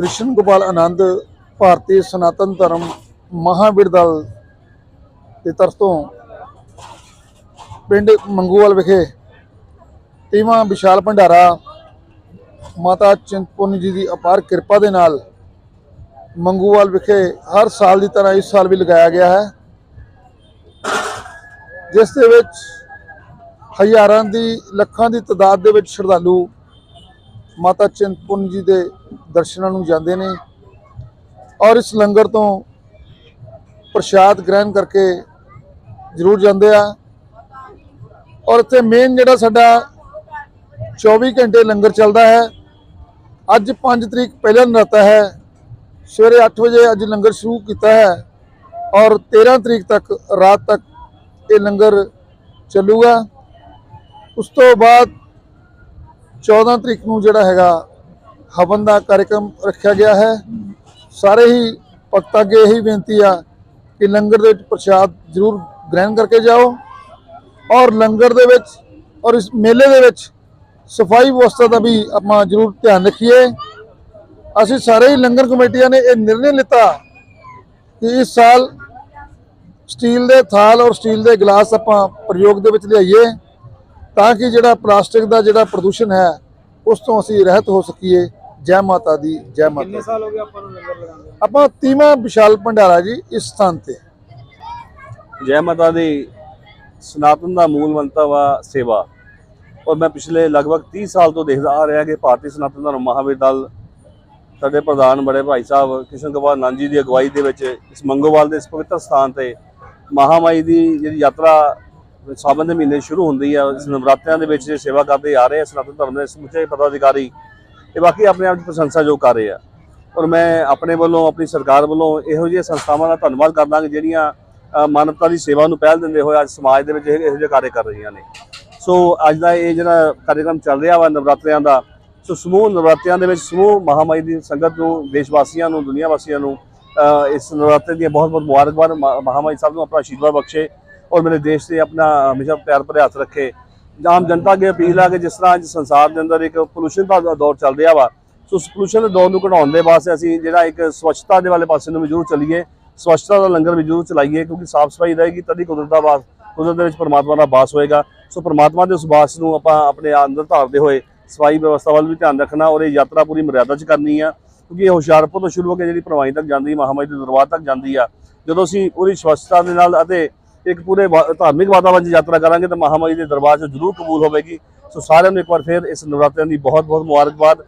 ਕ੍ਰਿਸ਼ਨ ਗੋਪਾਲ ਆਨੰਦ ਭਾਰਤੀ ਸਨਾਤਨ ਧਰਮ ਮਹਾਵੀਰ ਦਲ ਦੀ ਤਰਫ ਤੋਂ ਪਿੰਡ ਮੰਗੂਵਾਲ ਵਿਖੇ ਤੀਵਾਂ ਵਿਸ਼ਾਲ ਭੰਡਾਰਾ ਮਾਤਾ ਚਿੰਤਪੁਰਨੀ ਜੀ ਦੀ ਅਪਾਰ ਕਿਰਪਾ ਦੇ ਨਾਲ ਮੰਗੂਵਾਲ ਵਿਖੇ ਹਰ ਸਾਲ ਦੀ ਤਰ੍ਹਾਂ ਇਸ ਸਾਲ ਵੀ ਲਗਾਇਆ ਗਿਆ ਹੈ, ਜਿਸ ਦੇ ਵਿੱਚ ਹਜ਼ਾਰਾਂ ਦੀ ਲੱਖਾਂ ਦੀ ਤਦਾਦ ਦੇ ਵਿੱਚ ਸ਼ਰਧਾਲੂ ਮਾਤਾ ਚਿੰਤਪੁਰਨੀ ਜੀ ਦੇ ਦਰਸ਼ਨਾਂ ਨੂੰ ਜਾਂਦੇ ਨੇ ਔਰ ਇਸ ਲੰਗਰ ਤੋਂ ਪ੍ਰਸ਼ਾਦ ਗ੍ਰਹਿਣ ਕਰਕੇ ਜ਼ਰੂਰ ਜਾਂਦੇ ਆ। ਔਰ ਇੱਥੇ ਮੇਨ ਜਿਹੜਾ ਸਾਡਾ 24 ਘੰਟੇ ਲੰਗਰ ਚੱਲਦਾ ਹੈ। ਅੱਜ 5 ਤਰੀਕ ਪਹਿਲਾ ਨਰਾਤਾ ਹੈ। ਸਵੇਰੇ 8 ਵਜੇ ਅੱਜ ਲੰਗਰ ਸ਼ੁਰੂ ਕੀਤਾ ਹੈ ਔਰ 13 ਤਰੀਕ ਤੱਕ ਰਾਤ ਤੱਕ ਇਹ ਲੰਗਰ ਚੱਲੂਗਾ। ਉਸ ਤੋਂ ਬਾਅਦ 14 ਤਰੀਕ ਨੂੰ ਜਿਹੜਾ ਹੈਗਾ ਹਵਨ ਦਾ ਕਾਰਜਕ੍ਰਮ ਰੱਖਿਆ ਗਿਆ ਹੈ। ਸਾਰੇ ਹੀ ਭਗਤਾਂ ਅੱਗੇ ਇਹੀ ਬੇਨਤੀ ਆ ਕਿ ਲੰਗਰ ਦੇ ਵਿੱਚ ਪ੍ਰਸ਼ਾਦ ਜ਼ਰੂਰ ਗ੍ਰਹਿਣ ਕਰਕੇ ਜਾਓ ਔਰ ਲੰਗਰ ਦੇ ਵਿੱਚ ਔਰ ਇਸ ਮੇਲੇ ਦੇ ਵਿੱਚ ਸਫ਼ਾਈ ਵਿਵਸਥਾ ਦਾ ਵੀ ਆਪਾਂ ਜ਼ਰੂਰ ਧਿਆਨ ਰੱਖੀਏ। ਅਸੀਂ ਸਾਰੇ ਹੀ ਲੰਗਰ ਕਮੇਟੀਆਂ ਨੇ ਇਹ ਨਿਰਣੇ ਲਿੱਤਾ ਕਿ ਇਸ ਸਾਲ ਸਟੀਲ ਦੇ ਥਾਲ ਔਰ ਸਟੀਲ ਦੇ ਗਲਾਸ ਆਪਾਂ ਪ੍ਰਯੋਗ ਦੇ ਵਿੱਚ ਲਿਆਈਏ ਤਾਂ ਕਿ ਜਿਹੜਾ ਪਲਾਸਟਿਕ ਦਾ ਜਿਹੜਾ ਪ੍ਰਦੂਸ਼ਣ ਹੈ, ਉਸ ਤੋਂ ਅਸੀਂ ਰਹਿਤ ਹੋ ਸਕੀਏ। ਜੈ ਮਾਤਾ ਦੀ ਜੈ ਮਾਤਾ ਕਿੰਨੇ। ਸਾਲ ਹੋ ਗਏ ਆਪਾਂ ਨੂੰ ਲੰਗਰ ਲਗਾਉਂਦੇ ਆਪਾਂ ਤੀਵਾਂ ਵਿਸ਼ਾਲ ਭੰਡਾਰਾ ਜੀ ਇਸ ਸਥਾਨ ਤੇ। ਜੈ ਮਾਤਾ ਦੀ ਸਨਾਤਨ ਦਾ ਮੂਲ ਮੰਤਵ ਆ ਸੇਵਾ। ਔਰ ਮੈਂ ਪਿਛਲੇ ਲਗਭਗ 30 ਸਾਲ ਤੋਂ ਦੇਖਦਾ ਆ ਰਿਹਾ ਕਿ ਭਾਰਤੀ ਸਨਾਤਨ ਧਰਮ ਮਹਾਵੀਰ ਦਲ ਸਾਡੇ ਪ੍ਰਧਾਨ ਬੜੇ ਭਾਈ ਸਾਹਿਬ ਕਿਸ਼ਨ ਕੁਮਾਰ ਨੰਦ ਜੀ ਦੀ ਅਗਵਾਈ ਦੇ ਵਿੱਚ ਇਸ ਮੰਗੋਵਾਲ ਦੇ ਇਸ ਪਵਿੱਤਰ ਸਥਾਨ ਤੇ ਮਹਾਮਾਈ ਦੀ ਜਿਹੜੀ ਯਾਤਰਾ ਸਾਵਨ ਦੇ ਮਹੀਨੇ ਸ਼ੁਰੂ ਹੁੰਦੀ ਹੈ ਇਸ ਨਵਰਾਤਰਿਆਂ ਦੇ ਵਿੱਚ ਇਹ ਸੇਵਾ ਕਰਦੇ ਆ ਰਹੇ ਆ ਸਨਾਤਨ ਧਰਮ ਦੇ ਸਮੁੱਚੇ ਪਦਾਧਿਕਾਰੀ ਇਹ ਬਾਕੀ ਆਪਣੇ ਆਪ 'ਚ ਪ੍ਰਸ਼ੰਸਾ ਜੋ ਕਰ ਰਹੇ ਆ। ਔਰ ਮੈਂ ਆਪਣੇ ਵੱਲੋਂ, ਆਪਣੀ ਸਰਕਾਰ ਵੱਲੋਂ ਇਹੋ ਜਿਹੀਆਂ ਸੰਸਥਾਵਾਂ ਦਾ ਧੰਨਵਾਦ ਕਰਦਾ ਕਿ ਜਿਹੜੀਆਂ ਮਾਨਵਤਾ ਦੀ ਸੇਵਾ ਨੂੰ ਪਹਿਲ ਦਿੰਦੇ ਹੋਏ ਅੱਜ ਸਮਾਜ ਦੇ ਵਿੱਚ ਇਹੋ ਜਿਹੇ ਕਾਰਜ ਕਰ ਰਹੀਆਂ ਨੇ। ਸੋ ਅੱਜ ਦਾ ਇਹ ਜਿਹੜਾ ਕਾਰਜਕ੍ਰਮ ਚੱਲ ਰਿਹਾ ਵਾ ਨਵਰਾਤਰਿਆਂ ਦਾ, ਸੋ ਸਮੂਹ ਨਵਰਾਤਰਿਆਂ ਦੇ ਵਿੱਚ ਸਮੂਹ ਮਹਾਮਾਈ ਦੀ ਸੰਗਤ ਨੂੰ ਦੇਸ਼ ਵਾਸੀਆਂ ਨੂੰ ਦੁਨੀਆ ਵਾਸੀਆਂ ਨੂੰ ਇਸ ਨਵਰਾਤਰੇ ਦੀਆਂ ਬਹੁਤ ਬਹੁਤ ਮੁਬਾਰਕਬਾਦ ਮਾ- ਮਹਾਮਾਈ ਸਾਹਿਬ ਨੂੰ ਆਪਣਾ ਆਸ਼ੀਰਵਾਦ ਬਖਸ਼ੇ ਔਰ ਮੇਰੇ ਦੇਸ਼ ਤੇ ਆਪਣਾ ਹਮੇਸ਼ਾ ਪਿਆਰ ਭਰੇ ਹੱਥ ਰੱਖੇ। ਆਮ ਜਨਤਾ ਅੱਗੇ ਅਪੀਲ ਆ ਕਿ ਜਿਸ ਤਰ੍ਹਾਂ ਅੱਜ ਸੰਸਾਰ ਦੇ ਅੰਦਰ ਇੱਕ ਪੋਲੂਸ਼ਨ ਦਾ ਦੌਰ ਚੱਲ ਰਿਹਾ ਵਾ, ਸੋ ਉਸ ਪੋਲੂਸ਼ਨ ਦੇ ਦੌਰ ਨੂੰ ਘਟਾਉਣ ਦੇ ਵਾਸਤੇ ਅਸੀਂ ਜਿਹੜਾ ਇੱਕ ਸਵੱਛਤਾ ਦੇ ਵਾਲੇ ਪਾਸੇ ਨੂੰ ਵੀ ਜ਼ਰੂਰ ਚੱਲੀਏ, ਸਵੱਛਤਾ ਦਾ ਲੰਗਰ ਵੀ ਜ਼ਰੂਰ ਚਲਾਈਏ ਕਿਉਂਕਿ ਸਾਫ਼ ਸਫ਼ਾਈ ਰਹੇਗੀ, ਤਦ ਹੀ ਕੁਦਰਤ ਦਾ ਵਾਸ, ਕੁਦਰਤ ਦੇ ਵਿੱਚ ਪਰਮਾਤਮਾ ਦਾ ਵਾਸ ਹੋਏਗਾ। ਸੋ ਪਰਮਾਤਮਾ ਦੇ ਉਸ ਵਾਸ ਨੂੰ ਆਪਾਂ ਆਪਣੇ ਅੰਦਰ ਧਾਰਦੇ ਹੋਏ ਸਫ਼ਾਈ ਵਿਵਸਥਾ ਵੱਲ ਵੀ ਧਿਆਨ ਰੱਖਣਾ ਔਰ ਇਹ ਯਾਤਰਾ ਪੂਰੀ ਮਰਿਆਦਾ 'ਚ ਕਰਨੀ ਆ ਕਿਉਂਕਿ ਇਹ ਹੁਸ਼ਿਆਰਪੁਰ ਤੋਂ ਸ਼ੁਰੂ ਹੋ ਕੇ ਜਿਹੜੀ ਪ੍ਰਵਾਈ ਤੱਕ ਜਾਂਦੀ, ਮਹਾਮਾਈ ਦੇ ਦਰਬਾਰ ਤੱਕ ਜਾਂਦੀ ਆ। ਜਦੋਂ ਅਸੀਂ ਪੂਰੀ ਸਵੱਛਤਾ ਦੇ ਨਾਲ ਅਤੇ ਇੱਕ ਪੂਰੇ ਵਾ- ਧਾਰਮਿਕ ਵਾਤਾਵਰਣ 'ਚ ਯਾਤਰਾ ਕਰਾਂਗੇ ਤਾਂ ਮਹਾਮਾਈ ਦੇ ਦਰਬਾਰ 'ਚ ਜ਼ਰੂਰ ਕਬੂਲ ਹੋਵੇਗੀ। ਸੋ ਸਾਰਿਆਂ ਨੂੰ ਇੱਕ ਵਾਰ ਫਿਰ ਇਸ ਨਵਰਾਤਰਿਆਂ ਦੀ ਬਹੁਤ ਬਹੁਤ ਮੁਬਾਰਕਬਾਦ।